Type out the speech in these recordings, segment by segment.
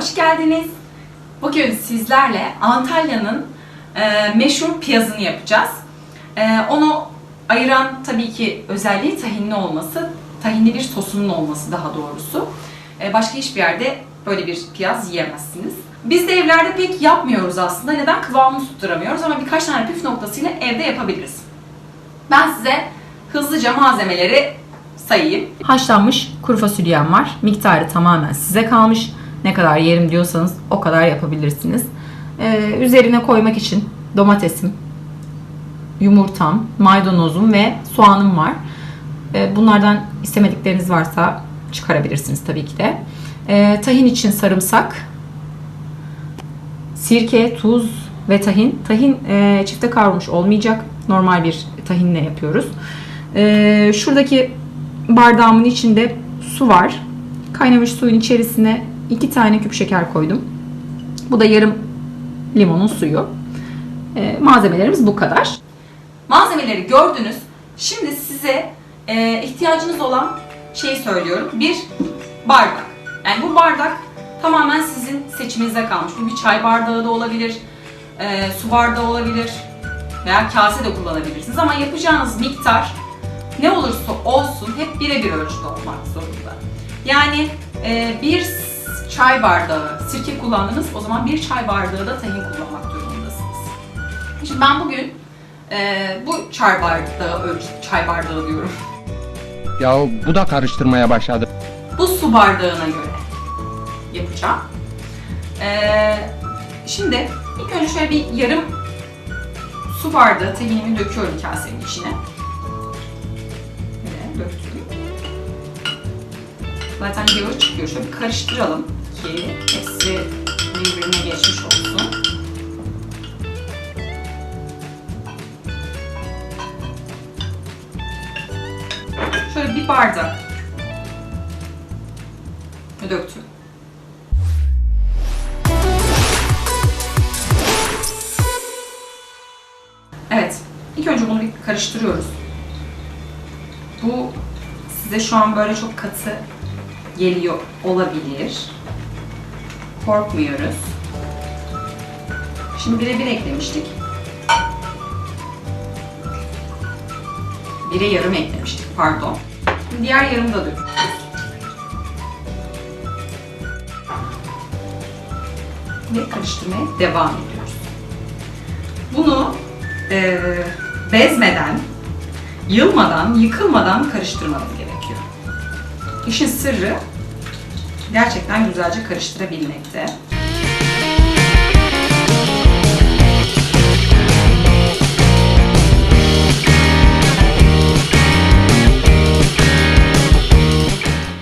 hoş geldiniz. Bugün sizlerle Antalya'nın e, meşhur piyazını yapacağız. E, onu ayıran tabii ki özelliği tahinli olması, tahinli bir sosunun olması daha doğrusu. E, başka hiçbir yerde böyle bir piyaz yiyemezsiniz. Biz de evlerde pek yapmıyoruz aslında. Neden? Kıvamını tutturamıyoruz ama birkaç tane püf noktasıyla evde yapabiliriz. Ben size hızlıca malzemeleri sayayım. Haşlanmış kuru fasulyem var. Miktarı tamamen size kalmış. Ne kadar yerim diyorsanız o kadar yapabilirsiniz. Ee, üzerine koymak için domatesim, yumurtam, maydanozum ve soğanım var. Ee, bunlardan istemedikleriniz varsa çıkarabilirsiniz tabii ki de. Ee, tahin için sarımsak, sirke, tuz ve tahin. Tahin e, çifte kavrulmuş olmayacak. Normal bir tahinle yapıyoruz. Ee, şuradaki bardağımın içinde su var. Kaynamış suyun içerisine iki tane küp şeker koydum. Bu da yarım limonun suyu. Ee, malzemelerimiz bu kadar. Malzemeleri gördünüz. Şimdi size e, ihtiyacınız olan şeyi söylüyorum. Bir bardak. Yani bu bardak tamamen sizin seçiminize kalmış. Bu bir çay bardağı da olabilir, e, su bardağı olabilir veya kase de kullanabilirsiniz. Ama yapacağınız miktar ne olursa olsun hep birebir ölçüde olmak zorunda. Yani e, bir çay bardağı sirke kullandınız, o zaman bir çay bardağı da tahin kullanmak durumundasınız. Şimdi ben bugün e, bu çay bardağı ölçü, çay bardağı diyorum. Ya bu da karıştırmaya başladı. Bu su bardağına göre yapacağım. Ee, şimdi ilk önce şöyle bir yarım su bardağı tahinimi döküyorum kasenin içine. Böyle döktüm. Zaten yağı çıkıyor. Şöyle bir karıştıralım ki hepsi birbirine geçmiş olsun. Şöyle bir bardak döktüm. Evet. İlk önce bunu bir karıştırıyoruz. Bu size şu an böyle çok katı geliyor olabilir. Korkmuyoruz. Şimdi bire bir eklemiştik. Bire yarım eklemiştik pardon. Şimdi diğer yarımı da döküyoruz. ve karıştırmaya devam ediyoruz. Bunu eee, bezmeden, yılmadan, yıkılmadan karıştırmanız gerekiyor. İşin sırrı gerçekten güzelce karıştırabilmekte.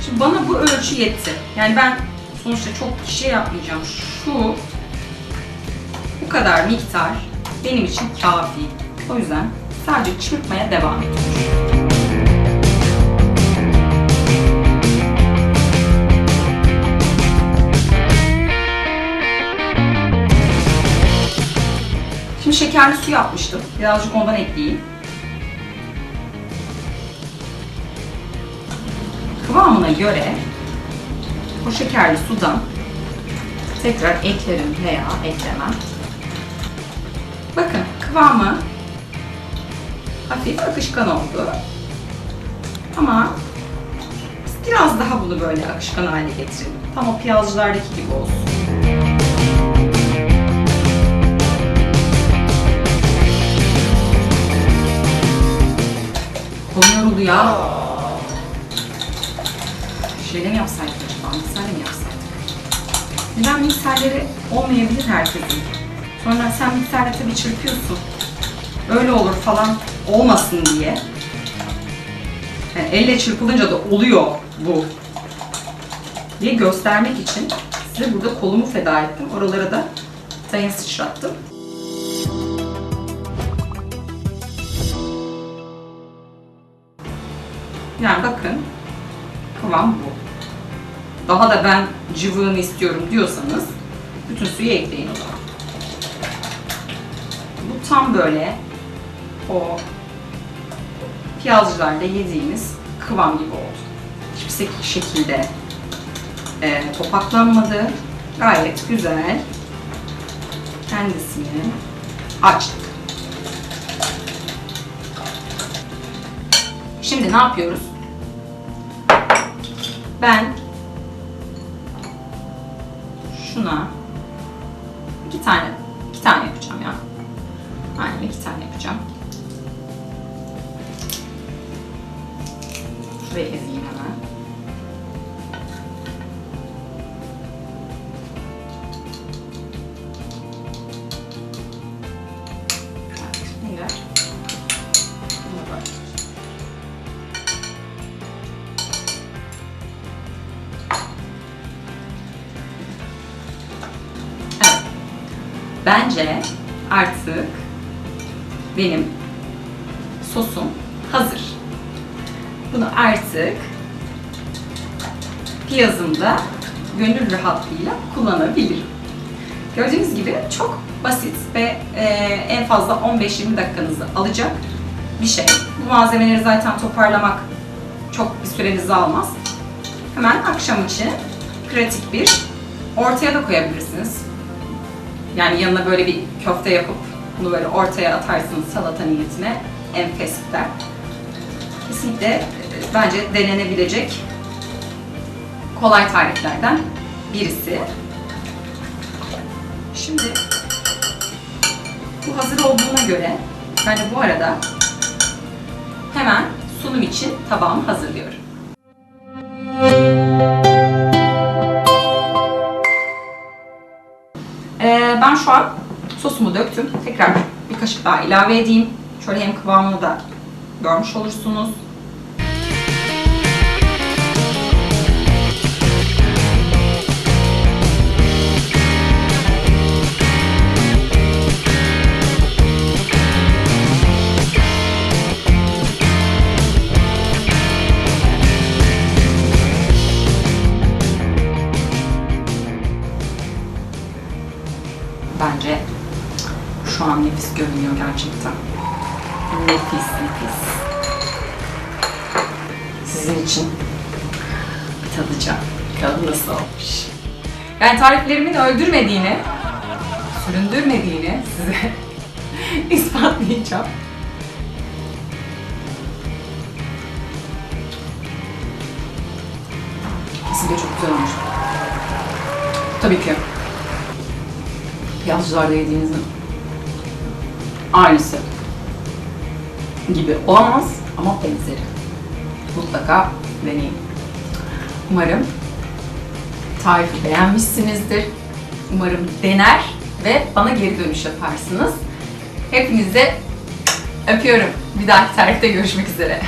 Şimdi bana bu ölçü yetti. Yani ben sonuçta çok kişi yapmayacağım. Şu bu kadar miktar benim için kafi. O yüzden sadece çırpmaya devam ediyorum. Şekerli su yapmıştım. Birazcık ondan ekleyeyim. Kıvamına göre o şekerli sudan tekrar eklerim veya eklemem. Bakın kıvamı hafif akışkan oldu. Ama biraz daha bunu böyle akışkan hale getirelim. Tam o piyazcılardaki gibi olsun. Ya. Şeyle mi yapsaydık acaba? Mikserle mi yapsaydık? Neden mikserleri olmayabilir herkesin? Sonra sen mikserle tabii çırpıyorsun. Öyle olur falan olmasın diye. Yani elle çırpılınca da oluyor bu. Diye göstermek için size burada kolumu feda ettim. Oralara da tayin sıçrattım. Yani bakın kıvam bu. Daha da ben cıvığını istiyorum diyorsanız bütün suyu ekleyin o zaman. Bu tam böyle o piyazcılarda yediğimiz kıvam gibi oldu. Hiçbir şekilde e, topaklanmadı. gayet güzel kendisini açtık. Şimdi ne yapıyoruz? Ben şuna Bence artık benim sosum hazır. Bunu artık piyazımda gönül rahatlığıyla kullanabilirim. Gördüğünüz gibi çok basit ve e, en fazla 15-20 dakikanızı alacak bir şey. Bu malzemeleri zaten toparlamak çok bir sürenizi almaz. Hemen akşam için pratik bir ortaya da koyabilirsiniz. Yani yanına böyle bir köfte yapıp bunu böyle ortaya atarsınız salata niyetine enfes gider. Kesinlikle e, bence denenebilecek kolay tariflerden birisi. Şimdi bu hazır olduğuna göre ben de bu arada hemen sunum için tabağımı hazırlıyorum. Ben şu an sosumu döktüm. Tekrar bir kaşık daha ilave edeyim. Şöyle hem kıvamını da görmüş olursunuz. An nefis görünüyor gerçekten. Nefis nefis. Sizin için tadacağım. Bakalım nasıl olmuş. Yani tariflerimin öldürmediğini, süründürmediğini size ispatlayacağım. Kesinlikle çok güzel olmuş. Tabii ki piyazcılarda yediğinizin aynısı gibi olamaz ama benzeri. Mutlaka deneyin. Umarım tarifi beğenmişsinizdir. Umarım dener ve bana geri dönüş yaparsınız. Hepinize öpüyorum. Bir dahaki tarifte görüşmek üzere.